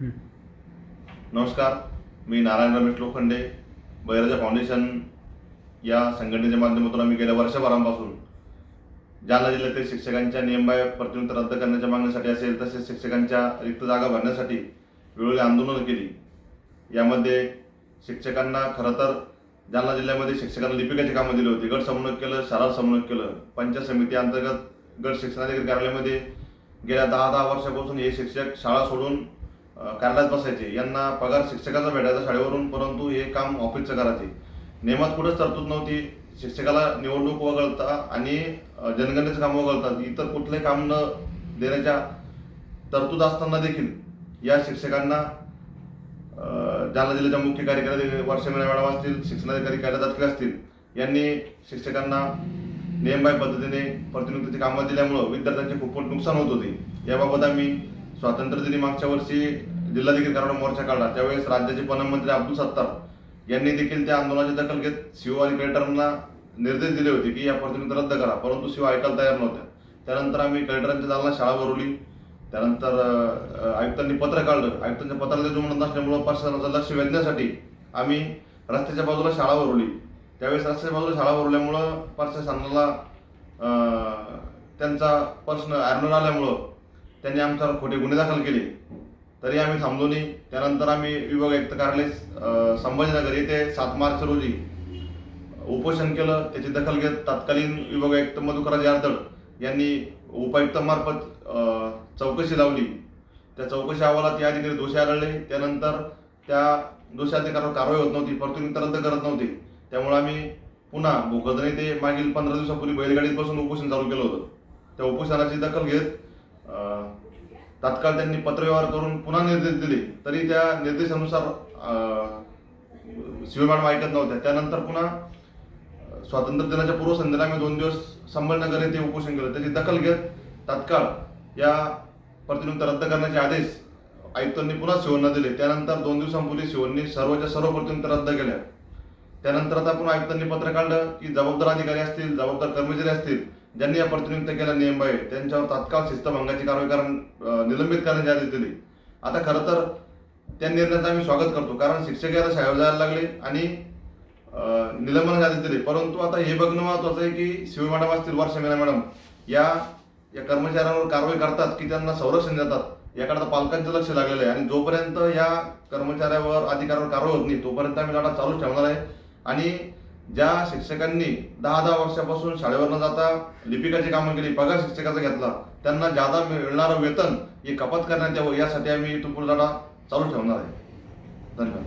नमस्कार मी नारायण रमेश लोखंडे बैराजा फाउंडेशन या संघटनेच्या माध्यमातून आम्ही गेल्या वर्षभरांपासून जालना जिल्ह्यातील शिक्षकांच्या नियमबाह्य प्रतिनिधी रद्द करण्याच्या मागणीसाठी असेल तसेच शिक्षकांच्या रिक्त जागा भरण्यासाठी वेळोवेळी आंदोलनं केली. यामध्ये शिक्षकांना खरं तर जालना जिल्ह्यामध्ये शिक्षकांना लिपिकाची कामं दिली होती. गट समन्वय केलं शाळा समन्वय केलं. पंचायत समिती अंतर्गत गट शिक्षणाधिकारी कार्यालयामध्ये गेल्या दहा दहा वर्षापासून हे शिक्षक शाळा सोडून कार्यालयात बसायचे. यांना पगार शिक्षकाचा भेटायचा शाळेवरून परंतु हे काम ऑफिसचं करायचे. नियमात कुठंच तरतूद नव्हती. शिक्षकाला निवडणूक वगळता आणि जनगणनेचं काम वगळता इतर कुठलंही काम न देण्याच्या तरतूद असताना देखील या शिक्षकांना जालना जिल्ह्याच्या मुख्य कार्यकारी वर्षमेळा मॅडम असतील शिक्षणाधिकारी कार्यदात्री असतील यांनी शिक्षकांना नियमबाह्य पद्धतीने प्रतिनियुक्तीची कामं दिल्यामुळं विद्यार्थ्यांचे खूप नुकसान होत होते. याबाबत आम्ही स्वातंत्र्य दिनी मागच्या वर्षी जिल्हाधिकारी कार्यालयावर मोर्चा काढला. त्यावेळेस राज्याचे वनमंत्री अब्दुल सत्तार यांनी देखील त्या आंदोलनाची दखल घेत सीओ आणि कलेक्टरांना निर्देश दिले होते की या प्रतिनिधी रद्द करा. परंतु सीओ ऐकायला तयार नव्हत्या. त्यानंतर आम्ही कलेक्टरांच्या दालना शाळा भरवली. त्यानंतर आयुक्तांनी पत्र काढलं. आयुक्तांच्या पत्राला जो म्हणत नसल्यामुळं प्रशासनाचं लक्ष वेधण्यासाठी आम्ही रस्त्याच्या बाजूला शाळा भरवली. त्यावेळेस रस्त्याच्या बाजूला शाळा भरवल्यामुळं प्रशासनाला त्यांचा प्रश्न ॲर्नर आल्यामुळं त्यांनी आमच्यावर खोटे गुन्हे दाखल केले. तरी आम्ही थांबलो नाही. त्यानंतर आम्ही विभाग आयुक्त कार्यालय संभाजीनगर येथे सात मार्च रोजी उपोषण केलं. त्याची दखल घेत तत्कालीन विभाग आयुक्त मधुकराज यार्दळ यांनी उपायुक्तामार्फत चौकशी लावली. त्या चौकशी अहवालात या अधिकारी दोषी आढळले. त्यानंतर त्या दोषाधिकारावर कारवाई होत नव्हती. परतून रद्द करत नव्हते. त्यामुळे आम्ही पुन्हा भोकरदनी ते मागील पंधरा दिवसापूर्वी बैलगाडीत बसून उपोषण चालू केलं होतं. त्या उपोषणाची दखल घेत तात्काळ त्यांनी पत्रव्यवहार करून पुन्हा निर्देश दिले. तरी त्या निर्देशानुसार शिव मॅडम ऐकत नव्हत्या. त्यानंतर पुन्हा स्वातंत्र्य दिनाच्या पूर्वसंध्येला आम्ही दोन दिवस संभाजीनगर येथे उपोषण केलं. त्याची दखल घेत तात्काळ या प्रतिनियुक्त रद्द करण्याचे आदेश आयुक्तांनी पुन्हा शिवणला दिले. त्यानंतर दोन दिवसांपूर्वी शिवणनी सर्वच्या सर्व प्रतिनियुक्त रद्द केल्या. त्यानंतर आता पुन्हा आयुक्तांनी पत्र काढलं की जबाबदार अधिकारी असतील जबाबदार कर्मचारी असतील ज्यांनी या प्रतिनियुक्त केल्या नियम आहे त्यांच्यावर तात्काळ शिस्तभंगाची कारवाई कारण निलंबित करण्याचे आदेश दिले. आता खरं तर त्या निर्णयाचं आम्ही स्वागत करतो कारण शिक्षक याला शाळेवर जायला लागले आणि अं, निलंबनाचे आदेश दिले. परंतु आता हे बघणं महत्वाचं आहे की शिव मॅडम असतील वर्षा मीना मॅडम या या कर्मचाऱ्यांवर कारवाई करतात की त्यांना संरक्षण देतात याकडे आता पालकांचं लक्ष लागलेलं आहे. आणि जोपर्यंत या कर्मचाऱ्यावर अधिकाऱ्यावर कारवाई होत नाही तोपर्यंत आम्ही लढा चालूच ठेवणार आहे. आणि ज्या शिक्षकांनी दहा दहा वर्षापासून शाळेवर न जाता लिपिकाची कामं केली पगार शिक्षकाचा घेतला त्यांना जादा मिळणारं वेतन हे कपात करण्यात यावं यासाठी आम्ही इथून चालू ठेवणार आहे. धन्यवाद.